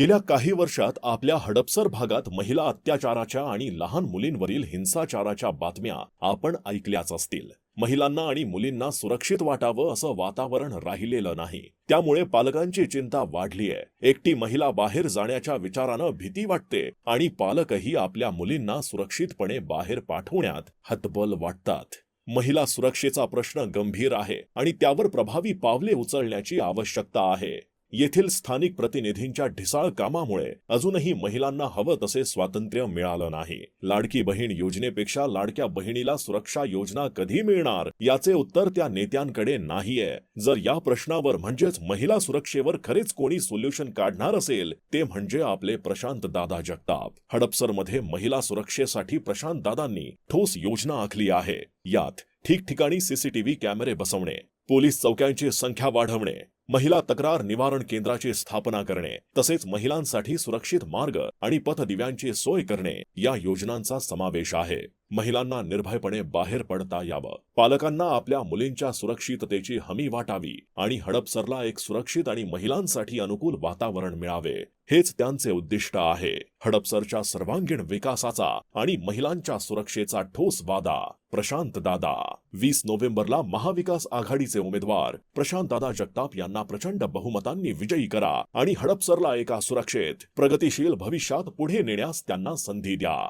गेल्या काही वर्षात आपल्या हडपसर भागात महिला अत्याचाराच्या आणि लहान मुलींवरील हिंसाचाराच्या बातम्या आपण ऐकल्याच असतील. महिलांना आणि मुलींना सुरक्षित वाटावं असं वातावरण राहिलेलं नाही. त्यामुळे पालकांची चिंता वाढलीय. एकटी महिला बाहेर जाण्याच्या विचारानं भीती वाटते आणि पालकही आपल्या मुलींना सुरक्षितपणे बाहेर पाठवण्यात हतबल वाटतात. महिला सुरक्षेचा प्रश्न गंभीर आहे आणि त्यावर प्रभावी पावले उचलण्याची आवश्यकता आहे. येथील स्थानिक प्रतिनिधींच्या ढिसाळ कामामुळे अजूनही महिलांना हवं तसे स्वातंत्र्य मिळालं नाही. लाडकी बहीण योजनेपेक्षा लाडक्या बहिणीला सुरक्षा योजना कधी मिळणार याचे उत्तर त्या नेत्यांकडे नाहीये. जर या प्रश्नावर म्हणजेच महिला सुरक्षेवर खरेच कोणी सोल्युशन काढणार असेल ते म्हणजे आपले प्रशांत दादा जगताप. हडपसरमध्ये महिला सुरक्षेसाठी प्रशांत दादांनी ठोस योजना आखली आहे. यात ठिकठिकाणी सीसीटीव्ही कॅमेरे बसवणे पोलीस चौक्यांची संख्या वाढवणे महिला तक्रार निवारण केंद्राची स्थापना करणे तसेच महिलांसाठी सुरक्षित मार्ग आणि पथदिव्यांची सोय करणे या योजनांचा समावेश आहे. महिलांना निर्भयपणे बाहेर पडता यावं. पालकांना आपल्या मुलींच्या सुरक्षिततेची हमी वाटावी आणि हडपसरला एक सुरक्षित आणि महिलांसाठी अनुकूल वातावरण मिळावे. हेच त्यांचे उद्दिष्ट आहे. हडपसरच्या सर्वांगीण विकासाचा आणि महिलांच्या सुरक्षेचा ठोस वादा. प्रशांत दादा. वीस नोव्हेंबरला महाविकास आघाडीचे उमेदवार प्रशांत दादा जगताप यांना प्रचंड बहुमतांनी विजयी करा आणि हडपसरला एका सुरक्षित प्रगतिशील भविष्यात पुढे नेण्यास त्यांना संधी द्या.